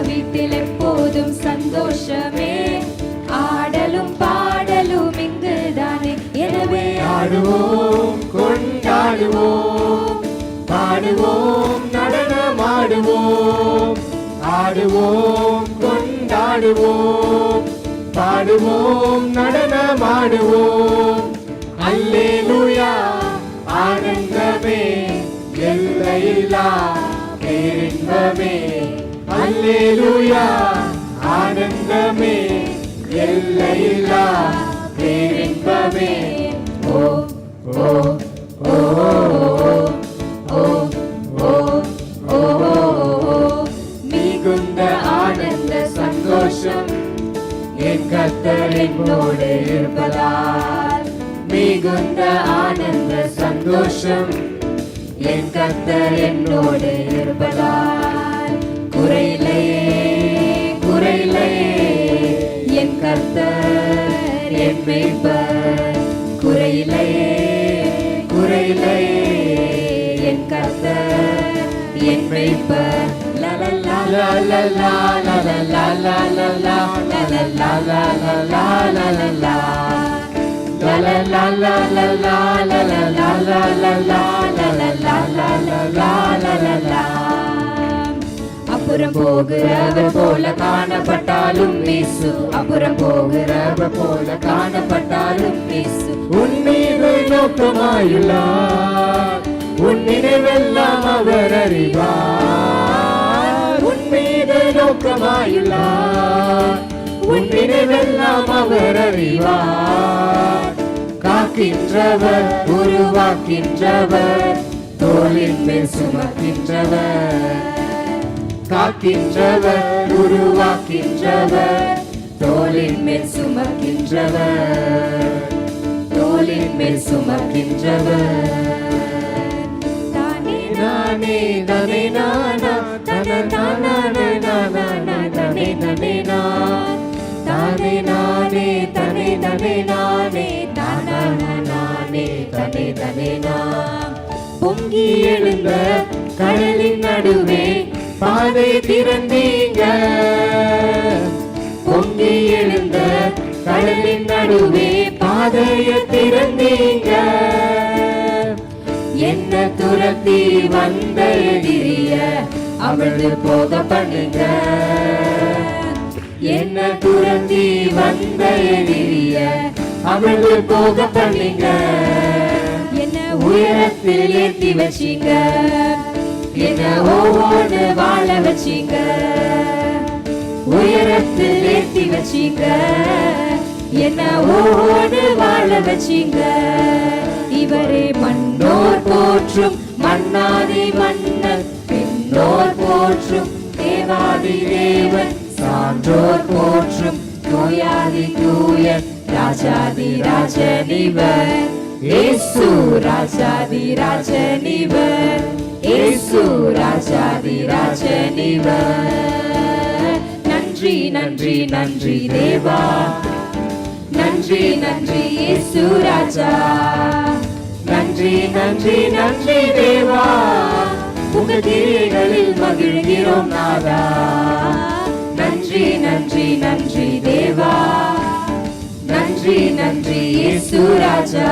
வீட்டில் எப்போதும் சந்தோஷமே. ஆடலும் பாடலும் இங்குதானே. எனவே ஆடுவோம் கொண்டாடுவோம் பாடுவோம் நடனமாடுவோம். ஆடுவோம் கொண்டாடுவோம் பாடுவோம் நடனமாடுவோம். அல்லேலூயா ஆனந்தமே எல்லையில்லா பேரின்பமே. அல்லேலூயா ஆனந்தமே. எல்லையில்லா. பேரின்பமே. ஓ ஓ ஓ ஓ ஓ ஓ மிகுந்த ஆனந்த சந்தோஷம் என் கத்தர் என்னோடு இருப்பதால். மிகுந்த ஆனந்த சந்தோஷம் என் கத்தர் என்னோடு இருப்பதால். மீட்பர் குறையிலையே குறையிலையே என் கத்த என் மீட்பர் la la la la la அப்புறம் போகிறவர் போல காணப்பட்டாலும் மீசு அப்புறம் போகிறவர் போல காணப்பட்டாலும் மீசு உன் மீது நோக்கமாயுள்ளார் உன் நினைவெல்லாம் அவர் அறிவார். உன் மீது நோக்கமாயுள்ளார் உன் நினைவெல்லாம் அவர் அறிவார். காக்கின்றவர் உருவாக்கின்றவர் தோளின் மேல் சுமக்கின்றவர். காக்கின்றவர் உருவாக்கின்றவர் தோளின் மேல் சுமக்கின்றவர் தோளின் மேல் சுமக்கின்றவர் தானே நானே தனே நானா தன நானே நானா தனே தனே நான் தானே நானே தனே தனே நானே தானா நானே தனே தனே நான் பொங்கி எழுந்த கடலின் நடுவே பாதை திறந்தீங்க. பொங்கி எழுந்த கடலின் நடுவே பாதையை திறந்தீங்க. என்ன துரத்தி வந்த எதிரிய அவளது போக பண்ணுங்க. என்ன துரத்தி வந்த எதிரிய அவளது போக பண்ணுங்க. என்ன உயரத்தில் ஏற்றி வச்சீங்க. என்ன ஒவ்வொன்று வாழ வச்சிக்க உயரத்தில் ஏற்றி வச்சிக்க என்ன ஒவ்வொன்று வாழ வச்சிங்க இவரே மண்ணோர் போற்றும் மன்னாதி மன்னன் பின்னோர் போற்றும் தேவாதி தேவன் சான்றோர் போற்றும் தூயாதி தூயன் ராஜாதி ராஜனிவர் ஏசு ராஜாதி ராஜனிவர் இயேசு ராஜாதி ராஜனிவர் நன்றி நன்றி நன்றி தேவா. நன்றி நன்றி இயேசு ராஜா. நன்றி நன்றி நன்றி தேவா. உங்க கிரியைகளில் மகிழ்கிறோம் நாதா. நன்றி நன்றி நன்றி தேவா. நன்றி நன்றி இயேசு ராஜா.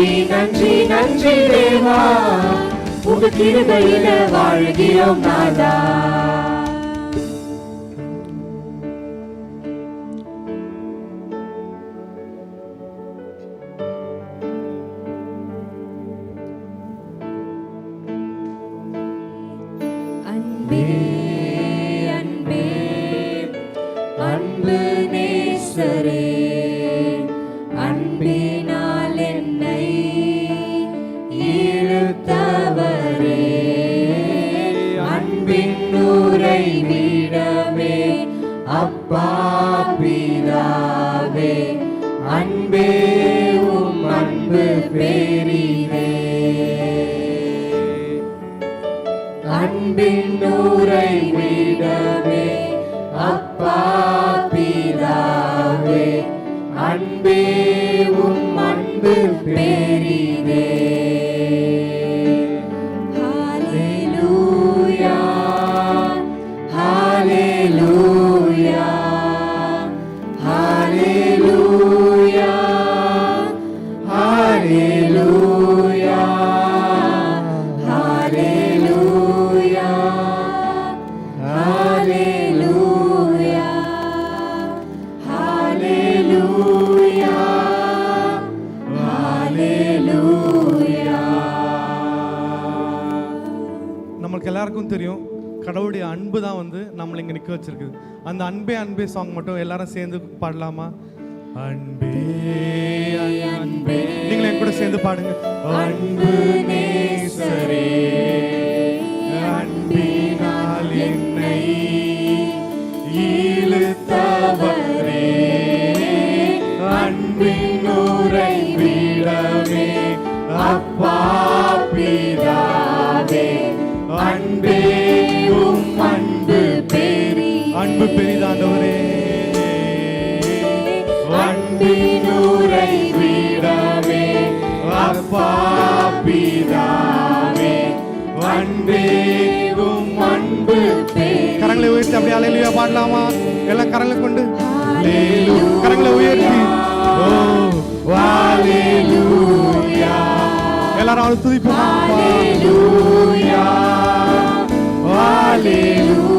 நன்றி நன்றி நன்றி தேவா. உங்க கிருபையில வாழ்கிறோம் நாதா. அன்பு நேசரே. அன்பினால் நூரை விடவே அப்பா பிதாவே அன்பே உம் அன்பு பெரிதே அன்பின் நூரை விடவே அப்பா பிதாவே அன்பே உம் அன்பு பெரிதே எல்லாருக்கும் தெரியும். கடவுளுடைய அன்பு தான் வந்து நம்மளை இங்கே நிற்க வச்சிருக்குது. அந்த அன்பே அன்பே சாங் மட்டும் எல்லாரும் சேர்ந்து பாடலாமா? அன்பே அன்பே நீங்களும் என் கூட சேர்ந்து பாடுங்க. அன்பு நேசரே அன்பினால் என்னை இழுத்தவரே அன்பின் உறைவிடமே அப்பா பிதாவே அன்பே உம் அன்பு பெரி அன்பு பெரிதாண்டவரே. அன்பின் உறைவிடமே அப்பா பிதாவே. அன்பே உம் அன்பு கரங்களை உயர்த்தி அப்படியே அலையிலுயா பாடலாமா? எல்லாம் கரங்களை கொண்டு. கரங்களை உயர்த்தி. ஓ ஹalleluya எல்லாரும் துதிப்போமா. ஹalleluya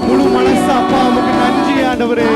முழு மனசு அப்பா நன்றி ஆண்டவரே.